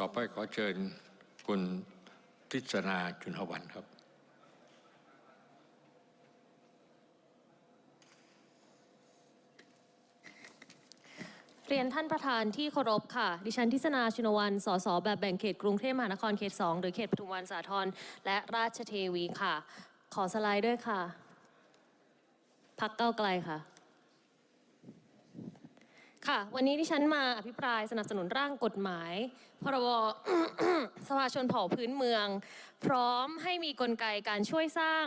ต่อไปขอเชิญคุณพิศนาจุนหวันครับ เรียนท่านประธานที่เคารพค่ะ ดิฉันทิศนาชินวันสสแบบแบ่งเขตกรุงเทพมหานครเขต 2 หรือเขตปทุมวันสาทรและราชเทวีค่ะ ขอสไลด์ด้วยค่ะ พักเก้าไกลค่ะ ค่ะ วันนี้ดิฉันมาอภิปรายสนับสนุนร่างกฎหมาย พรบ สภาชนเผ่าพื้นเมือง พร้อมให้มีกลไกการช่วยสร้าง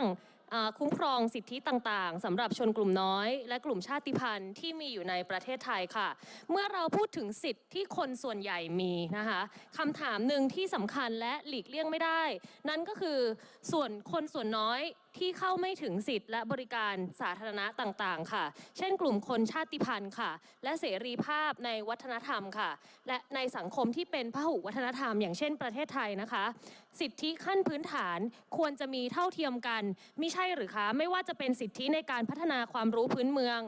คุ้มครองสิทธิต่างๆสำหรับชนกลุ่มน้อย และกลุ่มชาติพันธุ์ที่มีอยู่ในประเทศไทยค่ะ เมื่อเราพูดถึงสิทธิที่คนส่วนใหญ่มีนะคะคำถามหนึ่งที่สำคัญและหลีกเลี่ยงไม่ได้ นั่นก็คือส่วนคนส่วนน้อยที่เข้าไม่ถึงสิทธิและบริการสาธารณะต่างๆ ค่ะ เช่นกลุ่มคนชาติพันธุ์ค่ะ และเสรีภาพในวัฒนธรรมค่ะ และในสังคมที่เป็นพหุวัฒนธรรม อย่างเช่นประเทศไทยนะคะ สิทธิขั้นพื้นฐานควรจะมีเท่าเทียมกันมิใช่หรือคะ ไม่ว่าจะเป็นสิทธิในการพัฒนาความรู้พื้นเมือง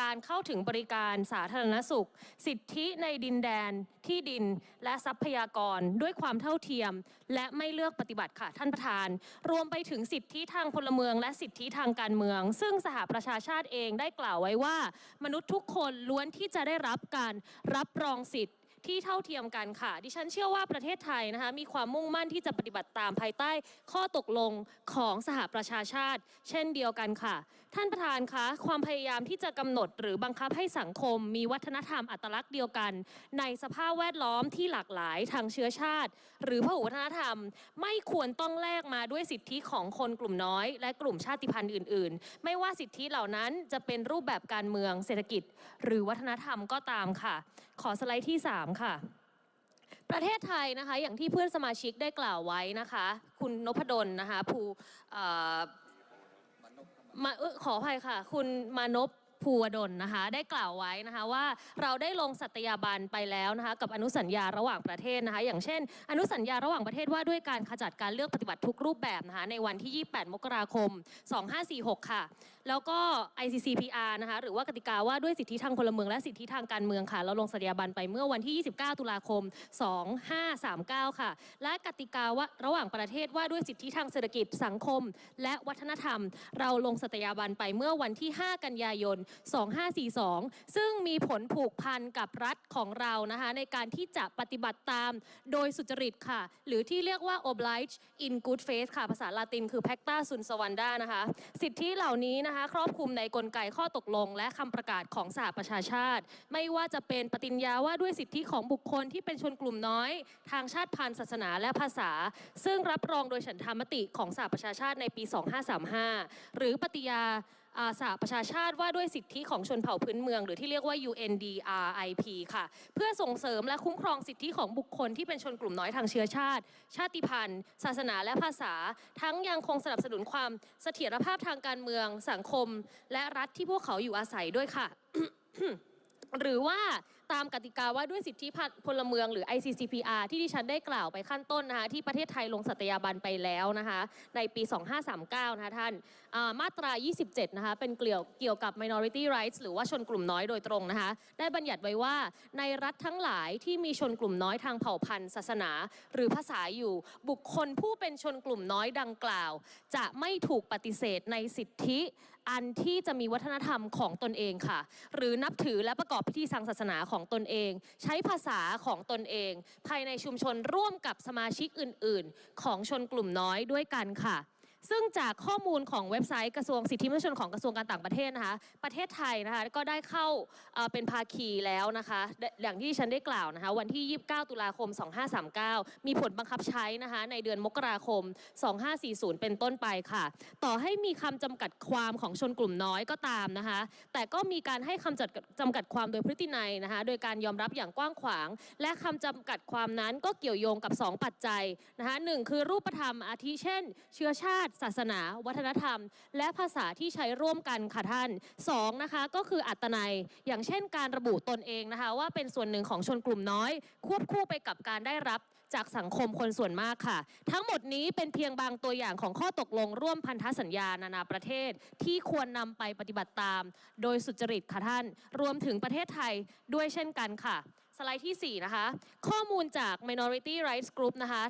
การเข้าถึงบริการสาธารณสุข สิทธิในดินแดน ที่ดิน และทรัพยากรด้วยความเท่าเทียม และไม่เลือกปฏิบัติค่ะท่านประธาน รวมไปถึงสิทธิทางพลเมืองและสิทธิทางการเมือง ซึ่งสหประชาชาติเองได้กล่าวไว้ว่า มนุษย์ทุกคนล้วนที่จะได้รับการรับรองสิทธิที่เท่าเทียมกันค่ะ ดิฉันเชื่อว่าประเทศไทยนะคะมีความมุ่งมั่นที่จะปฏิบัติตามภายใต้ข้อตกลงของสหประชาชาติ เช่นเดียวกันค่ะท่านประธานคะความพยายามที่จะกำหนดหรือบังคับให้สังคม มีวัฒนธรรมอัตลักษณ์เดียวกัน ในสภาพแวดล้อมที่หลากหลายทางเชื้อชาติ หรือพหุวัฒนธรรม ไม่ควรต้องแลกมาด้วยสิทธิของคนกลุ่มน้อย และกลุ่มชาติพันธุ์อื่น ๆ ไม่ว่าสิทธิเหล่านั้นจะเป็นรูปแบบการเมืองเศรษฐกิจ หรือวัฒนธรรมก็ตามค่ะ ขอสไลด์ที่ 3 ค่ะประเทศไทยนะคะอย่างที่เพื่อนสมาชิกได้กล่าวไว้นะคะ คุณนพดลนะคะภูเอ่อ มาเออขออภัยค่ะ คุณมานพภูวดลนะคะ ได้กล่าวไว้นะคะว่าเราได้ลงสัตยาบันไปแล้วนะคะ กับอนุสัญญาระหว่างประเทศนะคะ อย่างเช่น อนุสัญญาระหว่างประเทศว่าด้วยการขจัดการเลือกปฏิบัติทุกรูปแบบนะคะในวันที่ 28 มกราคม 2546 ค่ะแล้วก็ ICCPR นะคะหรือว่ากติกาว่าด้วยสิทธิทางพลเมืองและสิทธิทางการเมืองค่ะ เราลงสัญญาบันไปเมื่อวันที่ 29 ตุลาคม 2539 ค่ะ และกติกาว่าระหว่างประเทศว่าด้วยสิทธิทางเศรษฐกิจสังคม และวัฒนธรรม เราลงสัตยาบันไปเมื่อวันที่ 5 กันยายน 2542 ซึ่งมีผลผูกพันกับรัฐของเรานะคะในการที่จะปฏิบัติตามโดยสุจริตค่ะ หรือที่เรียกว่า oblige in good faith ค่ะภาษาลาตินคือ pacta sunt servanda นะคะ สิทธิเหล่านี้นะคะครอบคลุมในกลไกข้อตกลง และคำประกาศของสหประชาชาติ ไม่ว่าจะเป็นปฏิญญาว่าด้วยสิทธิของบุคคลที่เป็นชนกลุ่มน้อย ทางชาติพันธุ์ศาสนาและภาษา ซึ่งรับรองโดยฉันทามติของสหประชาชาติในปี 2535 หรือปฏิญา สหประชาชาติว่าด้วยสิทธิของชนเผ่าพื้นเมือง หรือที่เรียกว่า UNDRIP ค่ะ เพื่อส่งเสริมและคุ้มครองสิทธิของบุคคลที่เป็นชนกลุ่มน้อยทางเชื้อชาติ ชาติพันธุ์ ศาสนาและภาษา ทั้งยังคงสนับสนุนความเสถียรภาพทางการเมือง สังคม และรัฐที่พวกเขาอยู่อาศัยด้วยค่ะ หรือว่า ตามกติกาว่าด้วยสิทธิพลเมืองหรือ ICCPR ที่ดิฉันได้กล่าวไปขั้นต้นนะคะที่ประเทศไทยลงสัตยาบันไปแล้วนะคะในปี 2539 นะคะท่านามาตรา 27 นะคะเป็นเกี่ยวเกี่ยวกับ minority rights หรือว่าชนกลุ่มน้อยโดยตรงนะคะได้บัญญัติไว้ว่าในรัฐทั้งหลายที่มีชนกลุ่มน้อยทางเผ่าพันธุ์ ศาสนา หรือภาษาอยู่บุคคลผู้เป็นชนกลุ่มน้อยดังกล่าว จะไม่ถูกปฏิเสธในสิทธิอันที่จะมีวัฒนธรรมของตนเองค่ะ หรือนับถือและประกอบพิธีทางศาสนาของของตนเอง ใช้ภาษาของตนเอง ภายในชุมชนร่วมกับสมาชิกอื่น ๆ ของชนกลุ่มน้อยด้วยกันค่ะ ซึ่งจากข้อมูลของเว็บไซต์กระทรวงสิทธิมนุษยชนของกระทรวงการต่างประเทศนะคะ ประเทศไทยนะคะก็ได้เข้าเป็นภาคีแล้วนะคะ อย่างที่ฉันได้กล่าวนะคะ วันที่ 29 ตุลาคม 2539 มีผลบังคับใช้นะคะในเดือนมกราคม 2540 เป็นต้นไปค่ะ ต่อให้มีคำจำกัดความของชนกลุ่มน้อยก็ตามนะคะ แต่ก็มีการให้คำจำกัดความโดยพฤตินัยนะคะ โดยการยอมรับอย่างกว้างขวาง และคำจำกัดความนั้นก็เกี่ยวโยงกับ 2 ปัจจัยนะคะหนึ่งคือรูปธรรมอาทิเช่น เชื้อชาติศาสนา วัฒนธรรม และภาษาที่ใช้ร่วมกันค่ะท่านสองนะคะก็คืออัตนัย อย่างเช่นการระบุตนเองนะคะ ว่าเป็นส่วนหนึ่งของชนกลุ่มน้อย ควบคู่ไปกับการได้รับจากสังคมคนส่วนมากค่ะ ทั้งหมดนี้เป็นเพียงบางตัวอย่างของข้อตกลงร่วมพันธสัญญานานาประเทศ ที่ควรนำไปปฏิบัติตาม โดยสุจริตค่ะท่าน รวมถึงประเทศไทยด้วยเช่นกันค่ะ สไลด์ที่ 4 นะคะ ข้อมูลจาก Minority Rights Group นะคะ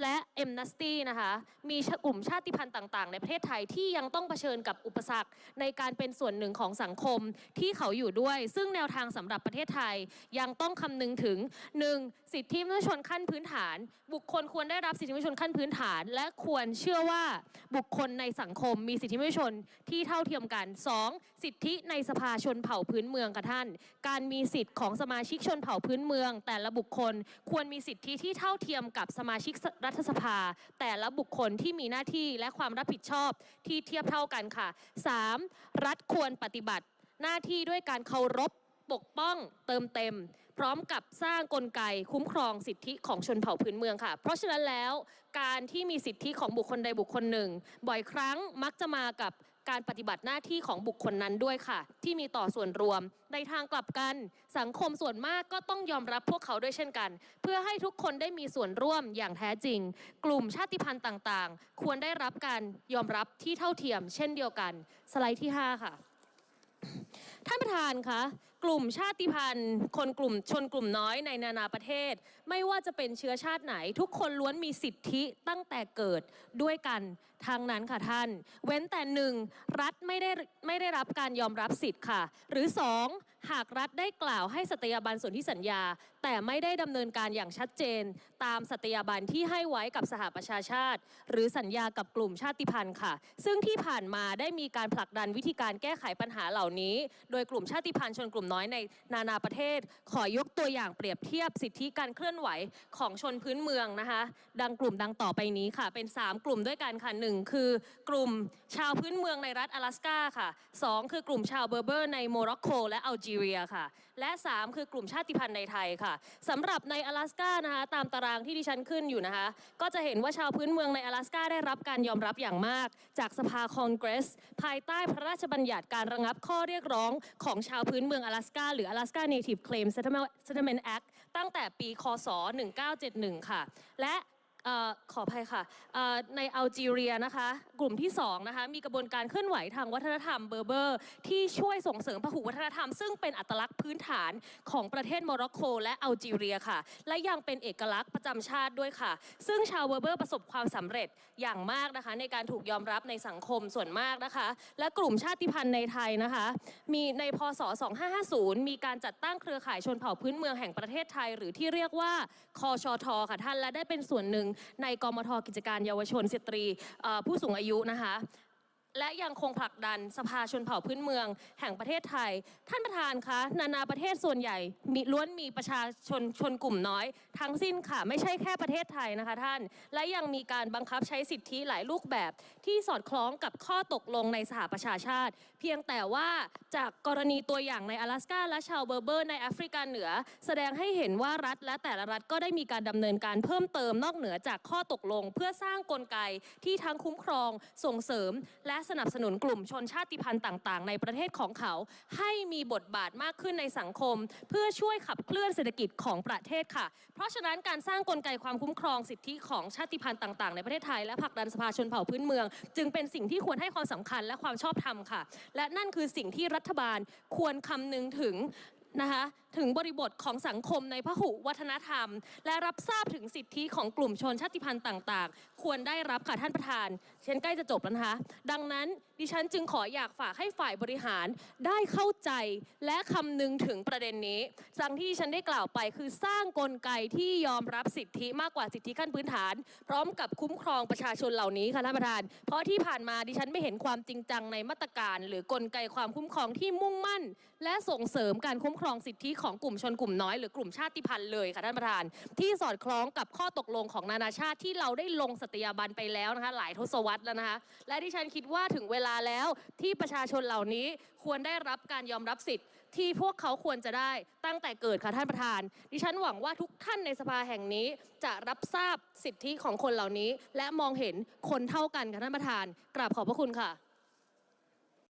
และ Amnesty นะคะ มีกลุ่มชาติพันธุ์ต่าง ๆ ในประเทศไทยที่ยังต้องเผชิญกับอุปสรรคในการเป็นส่วนหนึ่งของสังคมที่เขาอยู่ด้วย ซึ่งแนวทางสำหรับประเทศไทยยังต้องคำนึงถึง 1. สิทธิมนุษยชนขั้นพื้นฐาน บุคคลควรได้รับสิทธิมนุษยชนขั้นพื้นฐาน และควรเชื่อว่าบุคคลในสังคมมีสิทธิมนุษยชนที่เท่าเทียมกัน 2. สิทธิในสภาชนเผ่าพื้นเมืองค่ะท่าน การมีสิทธิ์ของสมาชิกชนเผ่าพื้นเมือง แต่ละบุคคลควรมีสิทธิที่เท่าเทียมกับสมาชิกรัฐสภา แต่ละบุคคลที่มีหน้าที่และความรับผิดชอบที่เทียบเท่ากันค่ะ 3. รัฐควรปฏิบัติ หน้าที่ด้วยการเคารพปกป้องเติมเต็ม พร้อมกับสร้างกลไกคุ้มครองสิทธิของชนเผ่าพื้นเมืองค่ะ เพราะฉะนั้นแล้วการที่มีสิทธิของบุคคลใดบุคคลหนึ่ง บ่อยครั้งมักจะมากับ การปฏิบัติหน้าที่ของบุคคลนั้นด้วยค่ะ ที่มีต่อส่วนรวม ในทางกลับกัน สังคมส่วนมากก็ต้องยอมรับพวกเขาด้วยเช่นกัน เพื่อให้ทุกคนได้มีส่วนร่วมอย่างแท้จริง กลุ่มชาติพันธุ์ต่างๆ ควรได้รับการยอมรับที่เท่าเทียม เช่นเดียวกัน สไลด์ที่ 5 ค่ะท่านประธานคะกลุ่มชาติพันธุ์ คนกลุ่มชนกลุ่มน้อยในนานาประเทศ ไม่ว่าจะเป็นเชื้อชาติไหน ทุกคนล้วนมีสิทธิตั้งแต่เกิดด้วยกันทางนั้นค่ะท่าน เว้นแต่หนึ่งรัฐไม่ได้ไม่ได้รับการยอมรับสิทธิ์ค่ะ หรือสองหากรัฐได้กล่าวให้สัตยาบันส่วนที่สัญญา แต่ไม่ได้ดำเนินการอย่างชัดเจน ตามสัตยาบันที่ให้ไว้กับสหประชาชาติ หรือสัญญากับกลุ่มชาติพันธุ์ค่ะ ซึ่งที่ผ่านมาได้มีการผลักดันวิธีการแก้ไขปัญหาเหล่านี้โดยกลุ่มชาติพันธุ์ชนกลุ่มน้อยในนานาประเทศ ขอยกตัวอย่างเปรียบเทียบสิทธิการเคลื่อนไหวของชนพื้นเมืองนะคะ ดังกลุ่มดังต่อไปนี้ค่ะ เป็น 3 กลุ่มด้วยกันค่ะหนึ่งคือกลุ่มชาวพื้นเมืองในรัฐ阿拉สกาค่ะสองคือกลุ่มชาวเบอร์เบอร์ในโมร็อกโกและอัลจีเรียค่ะและ 3 คือกลุ่มชาติพันธุ์ในไทยค่ะสำหรับใน阿ลาสกานะคะตามตารางที่ดิฉันขึ้นอยู่นะคะ ก็จะเห็นว่าชาวพื้นเมืองใน阿ลาสกาได้รับการยอมรับอย่างมาก จากสภาคอนเกรส ภายใต้พระราชบัญญัติการระงับข้อเรียกร้องของชาวพื้นเมือง阿ลาสกาหรือ Alaska Native Claim Settlement Act ตั้งแต่ปี คศ 1971 ค่ะ และ เอ่อขออภัยค่ะเอ่อในอัลจีเรียนะคะ กลุ่มที่2นะคะมีกระบวนการเคลื่อนไหวทางวัฒนธรรมเบอร์เบอร์ ที่ช่วยส่งเสริมพหุวัฒนธรรม ซึ่งเป็นอัตลักษณ์พื้นฐานของประเทศโมร็อกโกและอัลจีเรียค่ะ และยังเป็นเอกลักษณ์ประจำชาติด้วยค่ะ ซึ่งชาวเบอร์เบอร์ประสบความสำเร็จอย่างมากนะคะ ในการถูกยอมรับในสังคมส่วนมากนะคะ และกลุ่มชาติพันธุ์ในไทยนะคะ มีในพศ 2550 มีการจัดตั้งเครือข่ายชนเผ่าพื้นเมืองแห่งประเทศไทย หรือที่เรียกว่าคอชอทอค่ะท่านและได้เป็นส่วนหนึ่งในกมทกิจการเยาวชนสตรีผู้สูงอายุนะคะ และยังคงผลักดันสภาชนเผ่าพื้นเมือง แห่งประเทศไทย ท่านประธานคะ นานาประเทศส่วนใหญ่มีล้วนมีประชาชนชนกลุ่มน้อย ทั้งสิ้นค่ะ ไม่ใช่แค่ประเทศไทยนะคะท่าน และยังมีการบังคับใช้สิทธิหลายรูปแบบ ที่สอดคล้องกับข้อตกลงในสหประชาชาติ เพียงแต่ว่าจากกรณีตัวอย่างใน阿拉สกาและชาวเบอร์เบอร์ในแอฟริกาเหนือ แสดงให้เห็นว่ารัฐ และแต่ละรัฐก็ได้มีการดำเนินการเพิ่มเติมนอกเหนือจากข้อตกลง เพื่อสร้างกลไกที่ทั้งคุ้มครองส่งเสริมและสนับสนุนกลุ่มชนชาติพันธุ์ต่าง ๆ ในประเทศของเขา ให้มีบทบาทมากขึ้นในสังคม เพื่อช่วยขับเคลื่อนเศรษฐกิจของประเทศค่ะ เพราะฉะนั้นการสร้างกลไกความคุ้มครองสิทธิของชาติพันธุ์ต่าง ๆ ในประเทศไทยและผลักดันสภาชนเผ่าพื้นเมือง จึงเป็นสิ่งที่ควรให้ความสำคัญและความชอบธรรมค่ะ และนั่นคือสิ่งที่รัฐบาลควรคำนึงถึง นะคะถึงบริบทของสังคมในพหุวัฒนธรรม และรับทราบถึงสิทธิของกลุ่มชนชาติพันธุ์ต่าง ๆ ควรได้รับค่ะท่านประธานเช่นใกล้จะจบแล้วนะคะดังนั้นดิฉันจึงขออยากฝากให้ฝ่ายบริหารได้เข้าใจและคำนึงถึงประเด็นนี้สังที่ดิฉันได้กล่าวไป คือสร้างกลไกที่ยอมรับสิทธิมากกว่าสิทธิขั้นพื้นฐาน พร้อมกับคุ้มครองประชาชนเหล่านี้ค่ะท่านประธาน เพราะที่ผ่านมาดิฉันไม่เห็นความจริงจังในมาตรการ หรือกลไกความคุ้มครองที่มุ่งมั่น และส่งเสริมการคุ้มครองสิทธิของกลุ่มชนกลุ่มน้อยหรือกลุ่มชาติพันธุ์เลยค่ะท่านประธาน ที่สอดคล้องกับข้อตกลงของนานาชาติที่เราได้ลงสตยาบันไปแล้วนะคะหลายทศวรรษแล้วนะคะและดิฉันคิดว่าถึงเวลาแล้วที่ประชาชนเหล่านี้ควรได้รับการยอมรับสิทธิ์ที่พวกเขาควรจะได้ตั้งแต่เกิดค่ะท่านประธาน ดิฉันหวังว่าทุกท่านในสภาแห่งนี้ จะรับทราบสิทธิของคนเหล่านี้ และมองเห็นคนเท่ากันค่ะท่านประธาน กราบขอบพระคุณค่ะ